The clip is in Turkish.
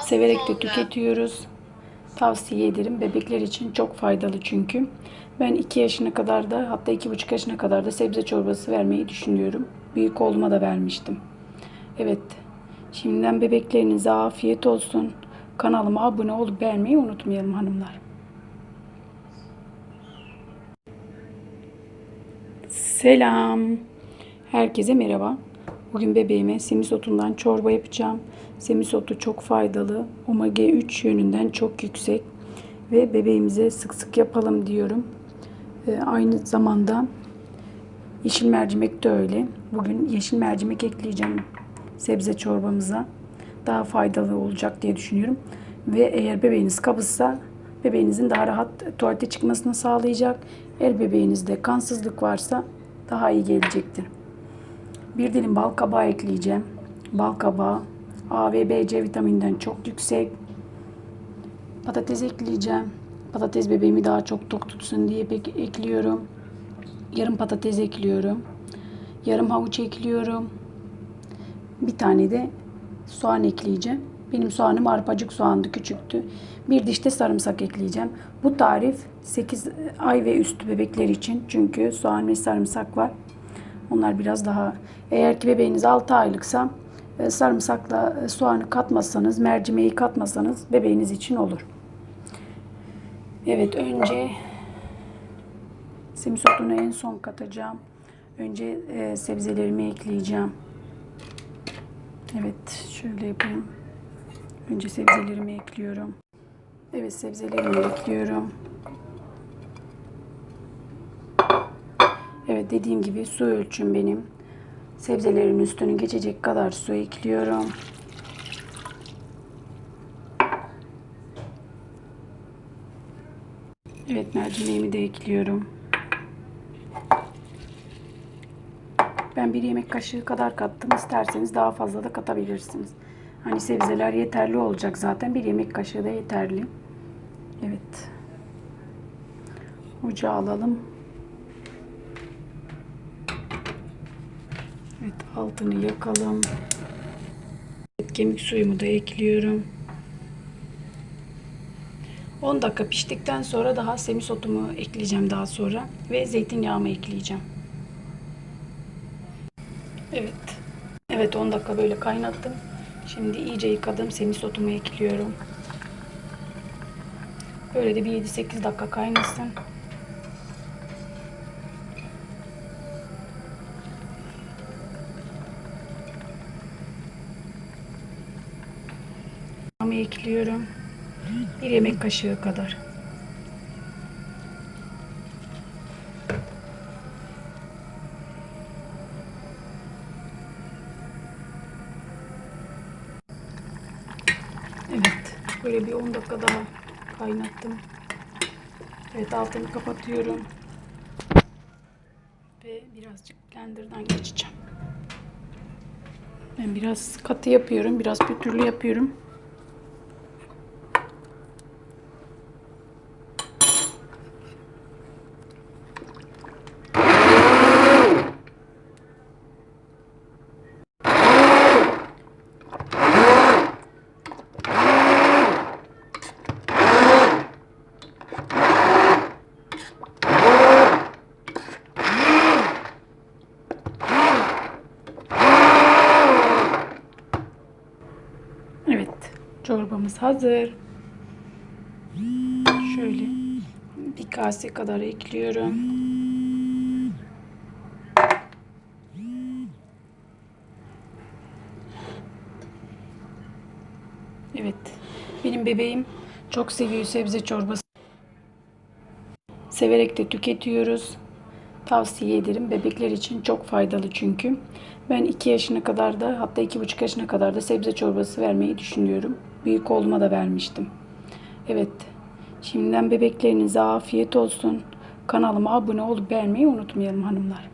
Severek de tüketiyoruz. Tavsiye ederim. Bebekler için çok faydalı çünkü. Ben 2 yaşına kadar da hatta 2,5 yaşına kadar da sebze çorbası vermeyi düşünüyorum. Büyük oğluma da vermiştim. Evet. Şimdiden bebeklerinize afiyet olsun. Kanalıma abone olup beğenmeyi unutmayalım hanımlar. Selam. Herkese merhaba. Bugün bebeğime semisotundan çorba yapacağım. Semisotu çok faydalı. Omega 3 yönünden çok yüksek. Ve bebeğimize sık sık yapalım diyorum. Ee, aynı zamanda yeşil mercimek de öyle. Bugün yeşil mercimek ekleyeceğim sebze çorbamıza. Daha faydalı olacak diye düşünüyorum. Ve eğer bebeğiniz kabızsa bebeğinizin daha rahat tuvalete çıkmasını sağlayacak. Eğer bebeğinizde kansızlık varsa daha iyi gelecektir. Bir dilim bal kabağı ekleyeceğim. Bal kabağı A ve B, C vitamininden çok yüksek. Patates ekleyeceğim. Patates bebeğimi daha çok tok tutsun diye pek ekliyorum. Yarım patates ekliyorum. Yarım havuç ekliyorum. Bir tane de soğan ekleyeceğim. Benim soğanım arpacık soğandı küçüktü. Bir diş de sarımsak ekleyeceğim. Bu tarif 8 ay ve üstü bebekler için. Çünkü soğan ve sarımsak var. Onlar biraz daha eğer ki bebeğiniz 6 aylıksa e, sarımsakla e, soğanı katmasanız, mercimeği katmasanız bebeğiniz için olur. Evet önce semisotunu en son katacağım. Önce e, sebzelerimi ekleyeceğim. Evet şöyle yapayım. Önce sebzelerimi ekliyorum. Evet sebzelerimi ekliyorum. Evet dediğim gibi su ölçüm benim. Sebzelerin üstünü geçecek kadar su ekliyorum. Evet mercimeğimi de ekliyorum. Ben bir yemek kaşığı kadar kattım. İsterseniz daha fazla da katabilirsiniz. Hani sebzeler yeterli olacak zaten. Bir yemek kaşığı da yeterli. Evet. Ocağı alalım. Evet altını yakalım. Kemik suyumu da ekliyorum. 10 dakika piştikten sonra daha semisotumu ekleyeceğim daha sonra ve zeytinyağımı ekleyeceğim. Evet. Evet 10 dakika böyle kaynattım. Şimdi iyice yıkadım semisotumu ekliyorum. Böyle de bir 7-8 dakika kaynasın. Yağımı ekliyorum. Bir yemek kaşığı kadar. Evet. Böyle bir 10 dakika daha kaynattım. Evet altını kapatıyorum. Ve birazcık blenderdan geçeceğim. Ben biraz katı yapıyorum. Biraz pütürlü yapıyorum. Evet. Çorbamız hazır. Şöyle bir kase kadar ekliyorum. Evet. Benim bebeğim çok seviyor sebze çorbası. Severek de tüketiyoruz. Tavsiye ederim. Bebekler için çok faydalı çünkü. Ben 2 yaşına kadar da hatta 2,5 yaşına kadar da sebze çorbası vermeyi düşünüyorum. Büyük oğluma da vermiştim. Evet. Şimdiden bebeklerinize afiyet olsun. Kanalıma abone olup beğenmeyi unutmayalım hanımlar.